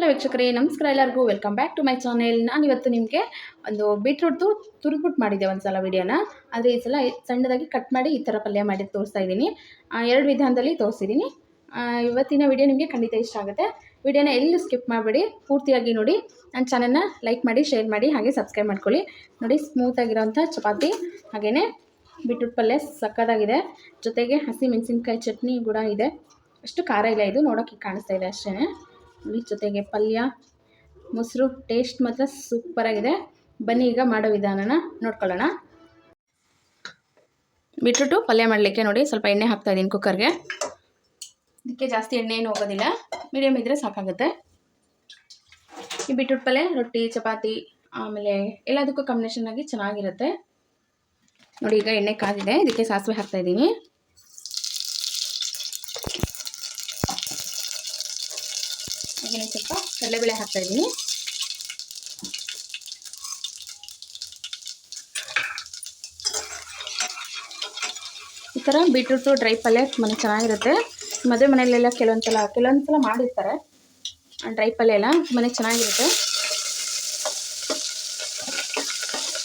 Hello ವೀಕ್ಷಕರೇ, ನಮಸ್ಕಾರ ಎಲ್ಲರಿಗೂ. Welcome back to my channel ನಾನು ಇವತ್ತು ನಿಮಗೆ ಒಂದು ಬೀಟ್ರೂಟ್ದು ತುರಿದ್ಬಿಟ್ಟು ಮಾಡಿದ್ದೆ ಒಂದು ಸಲ ವಿಡಿಯೋನ ಆದರೆ ಈ ಸಲ ಸಣ್ಣದಾಗಿ ಕಟ್ ಮಾಡಿ ಈ ಥರ ಪಲ್ಯ ಮಾಡಿ ತೋರಿಸ್ತಾ ಇದ್ದೀನಿ. ಎರಡು ವಿಧಾನದಲ್ಲಿ ತೋರಿಸಿದ್ದೀನಿ. ಇವತ್ತಿನ ವಿಡಿಯೋ ನಿಮಗೆ ಖಂಡಿತ ಇಷ್ಟ ಆಗುತ್ತೆ. ವಿಡಿಯೋನ ಎಲ್ಲೂ ಸ್ಕಿಪ್ ಮಾಡಬೇಡಿ. ಪೂರ್ತಿಯಾಗಿ ನೋಡಿ. ನನ್ನ ಚಾನೆಲ್ನ ಲೈಕ್ ಮಾಡಿ ಶೇರ್ ಮಾಡಿ, ಹಾಗೆ ಸಬ್ಸ್ಕ್ರೈಬ್ ಮಾಡ್ಕೊಳ್ಳಿ. ನೋಡಿ ಸ್ಮೂತಾಗಿರೋಂಥ ಚಪಾತಿ ಹಾಗೆಯೇ ಬೀಟ್ರೂಟ್ ಪಲ್ಯ ಸಕ್ಕದಾಗಿದೆ ಜೊತೆಗೆ ಹಸಿ ಮೆಣಸಿನ್ಕಾಯಿ ಚಟ್ನಿ ಕೂಡ ಇದೆ. ಅಷ್ಟು ಖಾರ ಇಲ್ಲ. ಇದು ನೋಡೋಕ್ಕೆ ಕಾಣಿಸ್ತಾ ಇದೆ ಅಷ್ಟೇ ಜೊತೆಗೆ ಪಲ್ಯ, ಮೊಸರು ಟೇಸ್ಟ್ ಮಾತ್ರ ಸೂಪರಾಗಿದೆ ಬನ್ನಿ ಈಗ ಮಾಡೋ ವಿಧಾನನ ನೋಡ್ಕೊಳ್ಳೋಣ. ಬಿಟ್ಬಿಟ್ಟು ಪಲ್ಯ ಮಾಡಲಿಕ್ಕೆ ನೋಡಿ ಸ್ವಲ್ಪ ಎಣ್ಣೆ ಹಾಕ್ತಾ ಇದ್ದೀನಿ ಕುಕ್ಕರ್ಗೆ ಇದಕ್ಕೆ ಜಾಸ್ತಿ ಎಣ್ಣೆ ಏನು ಹೋಗೋದಿಲ್ಲ ಮೀಡಿಯಮ್ ಇದ್ದರೆ ಸಾಕಾಗುತ್ತೆ. ಈ ಬಿಟ್ಬಿಟ್ಟು ಪಲ್ಯ, ರೊಟ್ಟಿ, ಚಪಾತಿ, ಆಮೇಲೆ ಎಲ್ಲದಕ್ಕೂ ಕಾಂಬಿನೇಷನ್ ಆಗಿ ಚೆನ್ನಾಗಿರುತ್ತೆ. ನೋಡಿ ಈಗ ಎಣ್ಣೆ ಕಾದಿದೆ, ಇದಕ್ಕೆ ಸಾಸಿವೆ ಹಾಕ್ತಾ ಇದ್ದೀನಿ ಹಾಗೆಯೇ ಸ್ವಲ್ಪ ಕಡಲೆಬೇಳೆ ಹಾಕ್ತಾ ಇದ್ದೀನಿ. ಈ ಥರ ಬೀಟ್ರೂಟು ಡ್ರೈ ಪಲ್ಯ ಮನೆ ಚೆನ್ನಾಗಿರುತ್ತೆ. ಮದುವೆ ಮನೆಯಲ್ಲೆಲ್ಲ ಕೆಲವೊಂದು ಸಲ ಕೆಲವೊಂದು ಸಲ ಮಾಡಿರ್ತಾರೆ ಡ್ರೈ ಪಲ್ಯ ಎಲ್ಲ ತುಂಬಾ ಚೆನ್ನಾಗಿರುತ್ತೆ.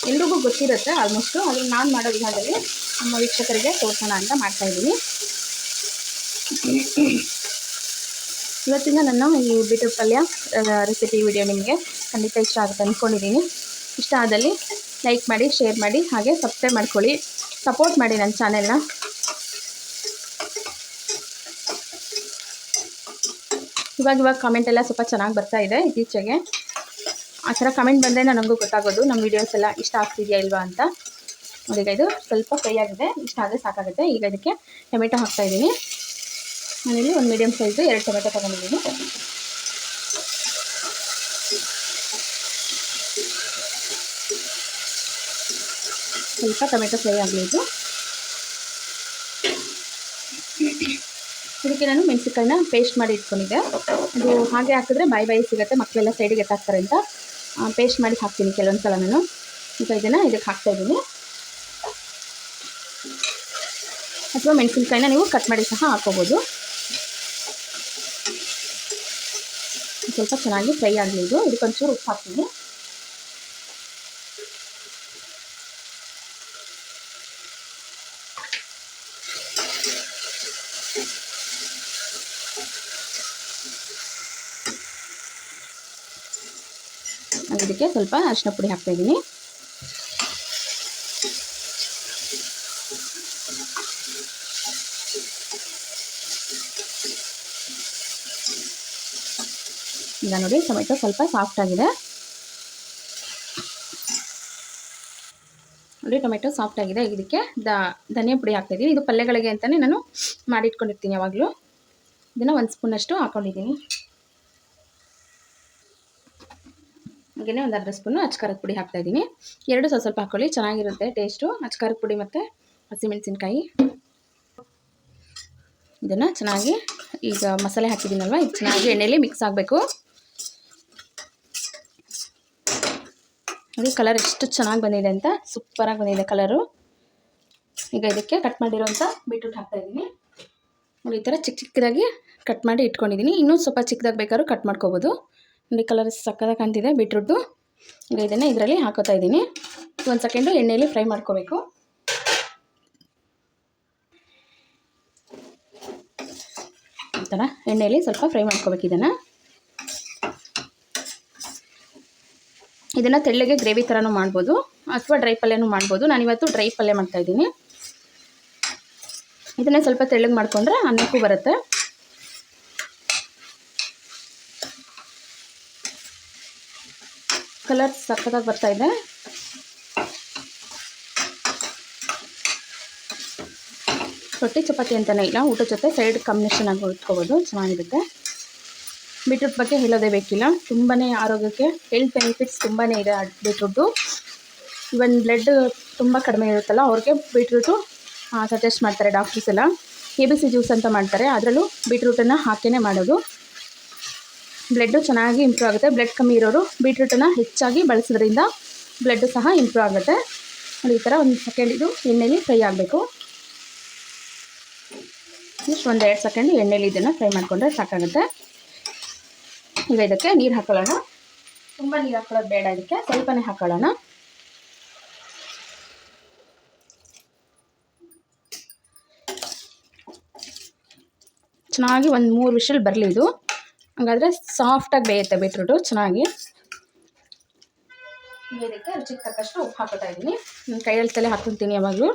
ಎಲ್ರಿಗೂ ಗೊತ್ತಿರುತ್ತೆ ಆಲ್ಮೋಸ್ಟು ಆದರೆ ನಾನು ಮಾಡೋ ವಿಧಾನದಲ್ಲಿ ನಮ್ಮ ವೀಕ್ಷಕರಿಗೆ ತೋರಿಸೋಣ ಅಂತ ಮಾಡ್ತಾಯಿದ್ದೀನಿ ಇವತ್ತಿನ ನನ್ನ ಈ ಬೀಟ್ರೂಟ್ ಪಲ್ಯ ರೆಸಿಪಿ ವಿಡಿಯೋ ನಿಮಗೆ ಖಂಡಿತ ಇಷ್ಟ ಆಗುತ್ತೆ ಅಂದ್ಕೊಂಡಿದ್ದೀನಿ ಇಷ್ಟ ಆದಲ್ಲಿ ಲೈಕ್ ಮಾಡಿ ಶೇರ್ ಮಾಡಿ, ಹಾಗೆ ಸಬ್ಸ್ಕ್ರೈಬ್ ಮಾಡ್ಕೊಳ್ಳಿ. ಸಪೋರ್ಟ್ ಮಾಡಿ ನನ್ನ ಚಾನೆಲ್ನ ಇವಾಗ ಇವಾಗ ಕಾಮೆಂಟ್ ಎಲ್ಲ ಸ್ವಲ್ಪ ಚೆನ್ನಾಗಿ ಬರ್ತಾ ಇದೆ ಇತ್ತೀಚೆಗೆ. ಆ ಥರ ಕಮೆಂಟ್ ಬಂದರೆ ನನಗೂ ಗೊತ್ತಾಗೋದು ನಮ್ಮ ವೀಡಿಯೋಸ್ ಎಲ್ಲ ಇಷ್ಟ ಆಗ್ತಿದೆಯಾ ಇಲ್ವಾ ಅಂತ. ಈಗ ಇದು ಸ್ವಲ್ಪ ಫ್ರೈ ಆಗಿದೆ. ಇಷ್ಟ ಆದರೆ ಸಾಕಾಗುತ್ತೆ. ಈಗ ಇದಕ್ಕೆ ಟೊಮೆಟೊ ಹಾಕ್ತಾ ಇದ್ದೀನಿ. ನಾನಿಲ್ಲಿ ಒಂದು ಮೀಡಿಯಮ್ ಸೈಜು ಎರಡು ಟೊಮೆಟೊ ತೊಗೊಂಡಿದ್ದೀನಿ. ಸ್ವಲ್ಪ ಟೊಮೆಟೊ ಫ್ರೈ ಆಗಲಿದ್ದು. ಇದು ಇದಕ್ಕೆ ನಾನು ಮೆಣಸಿಕಾಯಿನ ಪೇಸ್ಟ್ ಮಾಡಿ ಇಟ್ಕೊಂಡಿದ್ದೆ. ಅದು ಹಾಗೆ ಹಾಕಿದ್ರೆ ಬಾಯಿ ಬಾಯಿ ಸಿಗುತ್ತೆ ಮಕ್ಕಳೆಲ್ಲ ಸೈಡಿಗೆ ಎತ್ತಾಕ್ತಾರೆ ಅಂತ. ಪೇಸ್ಟ್ ಮಾಡಿ ಹಾಕ್ತೀನಿ ಕೆಲವೊಂದು ಸಲ ನಾನು. ಈಗ ಇದನ್ನು ಇದಕ್ಕೆ ಹಾಕ್ತಾ ಇದ್ದೀನಿ. ಅಥವಾ ಮೆಣಸಿನ್ಕಾಯಿನ ನೀವು ಕಟ್ ಮಾಡಿ ಸಹ ಹಾಕೋಬೋದು. ಸ್ವಲ್ಪ ಚೆನ್ನಾಗಿ ಫ್ರೈ ಆಗಲಿ ಇದು ಇದಕ್ಕೊಂಚೂರು ಉಪ್ಪು ಹಾಕ್ತೀನಿ. ನಾನು ಇದಕ್ಕೆ ಸ್ವಲ್ಪ ಅರಿಶಿನ ಪುಡಿ ಹಾಕ್ತಾ ಈಗ ನೋಡಿ ಟೊಮೆಟೊ ಸ್ವಲ್ಪ ಸಾಫ್ಟ್ ಆಗಿದೆ. ನೋಡಿ ಟೊಮೆಟೊ ಸಾಫ್ಟ್ ಆಗಿದೆ. ಇದಕ್ಕೆ ಧನಿಯಾ ಪುಡಿ ಹಾಕ್ತಾಯಿದ್ದೀನಿ ಇದು ಪಲ್ಯಗಳಿಗೆ ಅಂತಲೇ ನಾನು ಮಾಡಿಟ್ಕೊಂಡಿರ್ತೀನಿ ಯಾವಾಗಲೂ. ಇದನ್ನು ಒಂದು ಸ್ಪೂನಷ್ಟು ಹಾಕ್ಕೊಂಡಿದ್ದೀನಿ ಹಾಗೆಯೇ ಒಂದು ಅರ್ಧ ಸ್ಪೂನು ಅಚ್ಕಾರದ ಪುಡಿ ಹಾಕ್ತಾಯಿದ್ದೀನಿ ಎರಡು ಸ್ವಲ್ಪ ಸ್ವಲ್ಪ ಹಾಕ್ಕೊಳ್ಳಿ ಚೆನ್ನಾಗಿರುತ್ತೆ ಟೇಸ್ಟು ಅಚ್ಕಾರದ ಪುಡಿ ಮತ್ತು ಹಸಿಮೆಣಸಿನ್ಕಾಯಿ. ಇದನ್ನು ಚೆನ್ನಾಗಿ ಈಗ ಮಸಾಲೆ ಹಾಕಿದ್ದೀನಲ್ವ? ಇದು ಚೆನ್ನಾಗಿ ಎಣ್ಣೆಯಲ್ಲಿ ಮಿಕ್ಸ್ ಆಗಬೇಕು. ನೋಡಿ ಕಲರ್ ಎಷ್ಟು ಚೆನ್ನಾಗಿ ಬಂದಿದೆ ಅಂತ ಸೂಪರಾಗಿ ಬಂದಿದೆ ಕಲರು. ಈಗ ಇದಕ್ಕೆ ಕಟ್ ಮಾಡಿರೋಂಥ ಬೀಟ್ರೂಟ್ ಹಾಕ್ತಾಯಿದ್ದೀನಿ ನೋಡಿ, ಈ ಥರ ಚಿಕ್ಕ ಚಿಕ್ಕದಾಗಿ ಕಟ್ ಮಾಡಿ ಇಟ್ಕೊಂಡಿದ್ದೀನಿ. ಇನ್ನೂ ಸ್ವಲ್ಪ ಚಿಕ್ಕದಾಗಿ ಬೇಕಾದ್ರೂ ಕಟ್ ಮಾಡ್ಕೋಬೋದು. ನೋಡಿ, ಕಲರ್ ಸಕ್ಕದಾಗಿ ಕಾಣ್ತಿದೆ ಬೀಟ್ರೂಟ್ದು ಈಗ ಇದನ್ನು ಇದರಲ್ಲಿ ಹಾಕೋತಾ ಇದ್ದೀನಿ. ಒಂದು ಸೆಕೆಂಡು ಎಣ್ಣೆಯಲ್ಲಿ ಫ್ರೈ ಮಾಡ್ಕೋಬೇಕು. ಈ ಥರ ಎಣ್ಣೆಯಲ್ಲಿ ಸ್ವಲ್ಪ ಫ್ರೈ ಮಾಡ್ಕೋಬೇಕು ಇದನ್ನು. ಇದನ್ನು ತೆಳ್ಳಗೆ ಗ್ರೇವಿ ಥರನೂ ಮಾಡ್ಬೋದು, ಅಥವಾ ಡ್ರೈ ಪಲ್ಯನೂ ಮಾಡ್ಬೋದು. ನಾನಿವತ್ತು ಡ್ರೈ ಪಲ್ಯ ಮಾಡ್ತಾಯಿದ್ದೀನಿ ಇದನ್ನೇ ಸ್ವಲ್ಪ ತೆಳ್ಳಗೆ ಮಾಡಿಕೊಂಡ್ರೆ ಅನ್ನಕ್ಕೂ ಬರುತ್ತೆ. ಕಲರ್ ಸಕ್ಕತ್ತಾಗಿ ಬರ್ತಾ ಇದೆ. ರೊಟ್ಟಿ ಚಪಾತಿ ಅಂತಲೇ ಇಲ್ಲ, ಊಟದ ಜೊತೆ ಸೈಡ್ ಕಾಂಬಿನೇಷನ್ ಆಗಿ ಉಟ್ಕೋಬೋದು. ಚೆನ್ನಾಗಿರುತ್ತೆ. ಬೀಟ್ರೂಟ್ ಬಗ್ಗೆ ಹೇಳೋದೇ ಬೇಕಿಲ್ಲ. ತುಂಬಾ ಆರೋಗ್ಯಕ್ಕೆ ಹೆಲ್ತ್ ಬೆನಿಫಿಟ್ಸ್ ತುಂಬಾ ಇದೆ ಬೀಟ್ರೂಟು. ಇವನ್ ಬ್ಲಡ್ ತುಂಬ ಕಡಿಮೆ ಇರುತ್ತಲ್ಲ, ಅವ್ರಿಗೆ ಬೀಟ್ರೂಟು ಸಜೆಸ್ಟ್ ಮಾಡ್ತಾರೆ ಡಾಕ್ಟರ್ಸ್ ಎಲ್ಲ. ಎ ಬಿ ಸಿ ಜ್ಯೂಸ್ ಅಂತ ಮಾಡ್ತಾರೆ, ಅದರಲ್ಲೂ ಬೀಟ್ರೂಟನ್ನು ಹಾಕೇ ಮಾಡೋದು. ಬ್ಲಡ್ಡು ಚೆನ್ನಾಗಿ ಇಂಪ್ರೂವ್ ಆಗುತ್ತೆ. ಬ್ಲಡ್ ಕಮ್ಮಿ ಇರೋರು ಬೀಟ್ರೂಟನ್ನು ಹೆಚ್ಚಾಗಿ ಬಳಸೋದ್ರಿಂದ ಬ್ಲಡ್ಡು ಸಹ ಇಂಪ್ರೂವ್ ಆಗುತ್ತೆ. ಈ ಥರ ಒಂದು ಸೆಕೆಂಡ್ ಇದು ಎಣ್ಣೆಲಿ ಫ್ರೈ ಆಗಬೇಕು. ಇಷ್ಟು ಒಂದು ಎರಡು ಸೆಕೆಂಡ್ ಎಣ್ಣೆಲಿ ಇದನ್ನು ಫ್ರೈ ಮಾಡಿಕೊಂಡ್ರೆ ಸಾಕಾಗುತ್ತೆ. ಈಗ ಇದಕ್ಕೆ ನೀರು ಹಾಕೊಳ್ಳೋಣ. ತುಂಬ ನೀರು ಹಾಕೊಳ್ಳೋದು ಬೇಡ ಇದಕ್ಕೆ, ಸ್ವಲ್ಪನೇ ಹಾಕೊಳ್ಳೋಣ. ಚೆನ್ನಾಗಿ ಒಂದು ಮೂರು ವಿಷಲ್ ಬರಲಿ ಇದು. ಹಾಗಾದರೆ ಸಾಫ್ಟಾಗಿ ಬೇಯುತ್ತೆ ಬೀಟ್ರೂಟು ಚೆನ್ನಾಗಿ. ಇದಕ್ಕೆ ರುಚಿಗೆ ತಕ್ಕಷ್ಟು ಉಪ್ಪು ಹಾಕೋತಾ ಇದ್ದೀನಿ ನನ್ನ ಕೈಯಲ್ಲಿ ತಲೆ ಹಾಕ್ಕೊತೀನಿ ಯಾವಾಗಲೂ.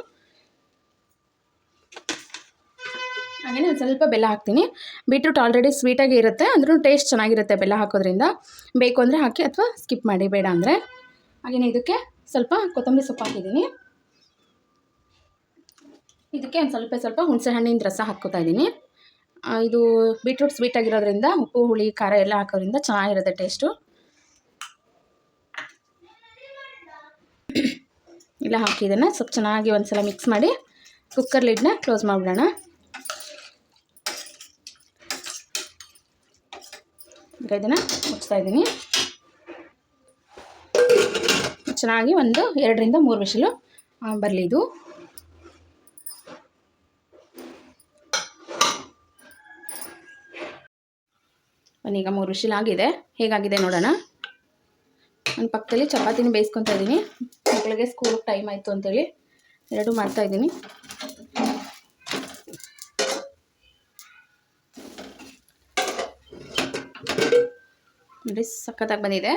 ಹಾಗೆಯೇ ಒಂದು ಸ್ವಲ್ಪ ಬೆಲ್ಲ ಹಾಕ್ತೀನಿ. ಬೀಟ್ರೂಟ್ ಆಲ್ರೆಡಿ ಸ್ವೀಟಾಗಿ ಇರುತ್ತೆ. ಅಂದ್ರೂ ಟೇಸ್ಟ್ ಚೆನ್ನಾಗಿರುತ್ತೆ ಬೆಲ್ಲ ಹಾಕೋದ್ರಿಂದ. ಬೇಕು ಅಂದರೆ ಹಾಕಿ ಅಥವಾ ಸ್ಕಿಪ್ ಮಾಡಿ, ಬೇಡ ಅಂದರೆ. ಹಾಗೆಯೇ ಇದಕ್ಕೆ ಸ್ವಲ್ಪ ಕೊತ್ತಂಬರಿ ಸೊಪ್ಪು ಹಾಕಿದ್ದೀನಿ. ಇದಕ್ಕೆ ಒಂದು ಸ್ವಲ್ಪ ಸ್ವಲ್ಪ ಹುಣಸೆ ಹಣ್ಣಿನ ರಸ ಹಾಕ್ಕೋತಾ ಇದ್ದೀನಿ. ಇದು ಬೀಟ್ರೂಟ್ ಸ್ವೀಟ್ ಆಗಿರೋದ್ರಿಂದ ಉಪ್ಪು, ಹುಳಿ, ಖಾರ ಎಲ್ಲ ಹಾಕೋದ್ರಿಂದ ಚೆನ್ನಾಗಿರುತ್ತೆ ಟೇಸ್ಟು ಇಲ್ಲ ಹಾಕಿ ಸ್ವಲ್ಪ ಚೆನ್ನಾಗಿ ಒಂದ್ಸಲ ಮಿಕ್ಸ್ ಮಾಡಿ ಕುಕ್ಕರ್ ಲಿಡ್ನ ಕ್ಲೋಸ್ ಮಾಡಿಬಿಡೋಣ. ಈಗ ಇದನ್ನು ಮುಚ್ತಾ ಇದ್ದೀನಿ. ಚೆನ್ನಾಗಿ ಒಂದು ಎರಡರಿಂದ ಮೂರು ವಿಷಲು ಬರಲಿ ಇದು. ಈಗ ಮೂರು ವಿಷಲ್ ಆಗಿದೆ. ಹೇಗಾಗಿದೆ ನೋಡೋಣ. ನನ್ನ ಪಕ್ಕದಲ್ಲಿ ಚಪಾತಿನ ಬೇಯಿಸ್ಕೊತಾ ಇದ್ದೀನಿ. ಮಕ್ಕಳಿಗೆ ಸ್ಕೂಲ್ ಟೈಮ್ ಆಯಿತು ಅಂತೇಳಿ ಎರಡು ಮಾಡ್ತಾ ಇದ್ದೀನಿ ನೋಡಿ, ಸಖತ್ತಾಗಿ ಬಂದಿದೆ.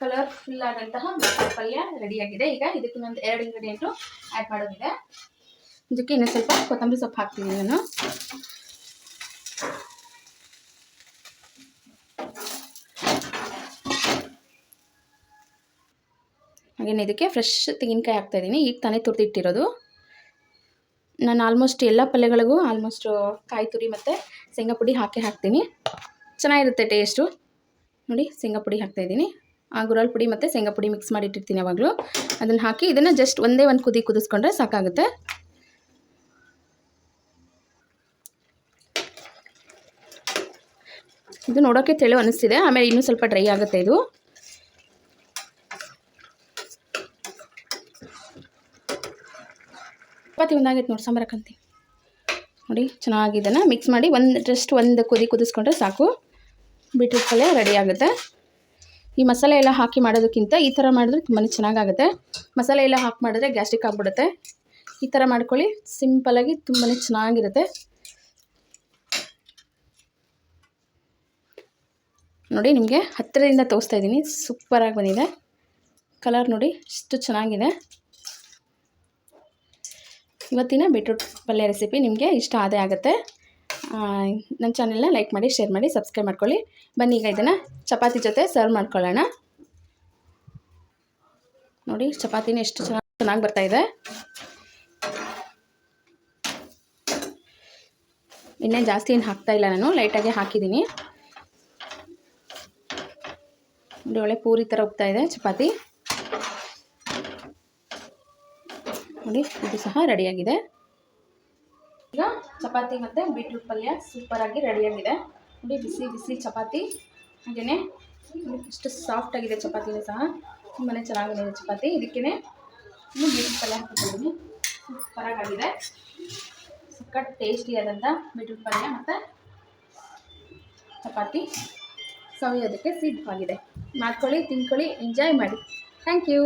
ಕಲರ್ಫುಲ್ ಆದಂತಹ ಪಲ್ಯ ರೆಡಿಯಾಗಿದೆ. ಈಗ ಇದಕ್ಕೆ ಇನ್ನೊಂದು ಎರಡು ಇಂಗ್ರೀಡಿಯೆಂಟು ಆ್ಯಡ್ ಮಾಡೋದಿದೆ. ಇದಕ್ಕೆ ಇನ್ನೊಂದು ಸ್ವಲ್ಪ ಕೊತ್ತಂಬರಿ ಸೊಪ್ಪು ಹಾಕ್ತೀನಿ ನಾನು. ಹಾಗೇನೆ ಇದಕ್ಕೆ ಫ್ರೆಶ್ ತೆಂಗಿನಕಾಯಿ ಹಾಕ್ತಾ ಇದ್ದೀನಿ. ಈಗ ತಾನೇ ತುರಿದಿಟ್ಟಿರೋದು ನಾನು ಆಲ್ಮೋಸ್ಟ್ ಎಲ್ಲ ಪಲ್ಯಗಳಿಗೂ ಆಲ್ಮೋಸ್ಟ್ ಕಾಯಿ ತುರಿ ಮತ್ತು ಶೇಂಗಾ ಪುಡಿ ಹಾಕಿ ಹಾಕ್ತೀನಿ. ಚೆನ್ನಾಗಿರುತ್ತೆ ಟೇಸ್ಟು. ನೋಡಿ, ಶೇಂಗಾ ಪುಡಿ ಹಾಕ್ತಾಯಿದ್ದೀನಿ ಆ ಗುರಲ್ ಪುಡಿ ಮತ್ತು ಶೇಂಗಾ ಪುಡಿ ಮಿಕ್ಸ್ ಮಾಡಿ ಇಟ್ಟಿರ್ತೀನಿ ಯಾವಾಗಲೂ. ಅದನ್ನು ಹಾಕಿ ಇದನ್ನು ಜಸ್ಟ್ ಒಂದೇ ಒಂದು ಕುದಿ ಕುದಿಸ್ಕೊಂಡ್ರೆ ಸಾಕಾಗುತ್ತೆ. ಇದು ನೋಡೋಕ್ಕೆ ತೆಳು ಅನ್ನಿಸ್ತಿದೆ ಆಮೇಲೆ ಇನ್ನೂ ಸ್ವಲ್ಪ ಡ್ರೈ ಆಗುತ್ತೆ ಇದು. ಚಪಾತಿ ಒಂದಾಗೈತೆ ನೋಡಿ ಸಾಂಬಾರಕ್ಕಂತಿ ನೋಡಿ ಚೆನ್ನಾಗಿದೆನ ಮಿಕ್ಸ್ ಮಾಡಿ ಒಂದು ಜಸ್ಟ್ ಒಂದು ಕುದಿ ಕುದಿಸ್ಕೊಂಡ್ರೆ ಸಾಕು. ಬೀಟ್ರೂಟ್ ಪಲ್ಯ ರೆಡಿ ಆಗುತ್ತೆ. ಈ ಮಸಾಲೆ ಎಲ್ಲ ಹಾಕಿ ಮಾಡೋದಕ್ಕಿಂತ ಈ ಥರ ಮಾಡಿದ್ರೆ ತುಂಬಾ ಚೆನ್ನಾಗಾಗುತ್ತೆ. ಮಸಾಲೆ ಎಲ್ಲ ಹಾಕಿ ಮಾಡಿದ್ರೆ ಗ್ಯಾಸ್ಟ್ರಿಕ್ ಆಗಿಬಿಡುತ್ತೆ. ಈ ಥರ ಮಾಡ್ಕೊಳ್ಳಿ ಸಿಂಪಲಾಗಿ ತುಂಬಾ ಚೆನ್ನಾಗಿರುತ್ತೆ. ನೋಡಿ, ನಿಮಗೆ ಹತ್ತಿರದಿಂದ ತೋರಿಸ್ತಾ ಇದ್ದೀನಿ. ಸೂಪರಾಗಿ ಬಂದಿದೆ. ಕಲರ್ ನೋಡಿ ಇಷ್ಟು ಚೆನ್ನಾಗಿದೆ. ಇವತ್ತಿನ ಬೀಟ್ರೂಟ್ ಪಲ್ಯ ರೆಸಿಪಿ ನಿಮಗೆ ಇಷ್ಟ ಆದೇ ಆಗುತ್ತೆ. ನನ್ನ ಚಾನೆಲ್ನ ಲೈಕ್ ಮಾಡಿ, ಶೇರ್ ಮಾಡಿ, ಸಬ್ಸ್ಕ್ರೈಬ್ ಮಾಡ್ಕೊಳ್ಳಿ. ಬನ್ನಿ, ಈಗ ಇದನ್ನು ಚಪಾತಿ ಜೊತೆ ಸರ್ವ್ ಮಾಡ್ಕೊಳ್ಳೋಣ. ನೋಡಿ, ಚಪಾತಿನೇ ಎಷ್ಟು ಚೆನ್ನಾಗಿ ಚೆನ್ನಾಗಿ ಬರ್ತಾಯಿದೆ ಇನ್ನೇ ಜಾಸ್ತಿ ಏನು ಹಾಕ್ತಾ ಇಲ್ಲ ನಾನು ಲೈಟಾಗಿ ಹಾಕಿದ್ದೀನಿ. ನೋಡಿ, ಒಳ್ಳೆ ಪೂರಿ ಥರ ಹೋಗ್ತಾ ಇದೆ ಚಪಾತಿ. ನೋಡಿ, ಇದು ಸಹ ರೆಡಿಯಾಗಿದೆ ಈಗ ಚಪಾತಿ ಮತ್ತು ಬೀಟ್ರೂಟ್ ಪಲ್ಯ ಸೂಪರಾಗಿ ರೆಡಿಯಾಗಿದೆ ನೋಡಿ, ಬಿಸಿ ಬಿಸಿ ಚಪಾತಿ. ಹಾಗೆಯೇ ಎಷ್ಟು ಸಾಫ್ಟಾಗಿದೆ ಚಪಾತಿನೂ ಸಹ. ತುಂಬಾ ಚೆನ್ನಾಗಿದೆ ಚಪಾತಿ. ಇದಕ್ಕೆ ಇನ್ನು ಬೀಟ್ರೂಟ್ ಪಲ್ಯ ಹಾಕ್ಕೊಂಡಿದ್ದೀನಿ. ಸೂಪರಾಗಿದೆ ಟೇಸ್ಟಿ ಆದಂಥ ಬೀಟ್ರೂಟ್ ಪಲ್ಯ ಮತ್ತು ಚಪಾತಿ ಸವಿಯೋದಕ್ಕೆ ಸಿದ್ಧವಾಗಿದೆ. ಮಾಡ್ಕೊಳ್ಳಿ, ತಿನ್ಕೊಳ್ಳಿ ಎಂಜಾಯ್ ಮಾಡಿ. Thank you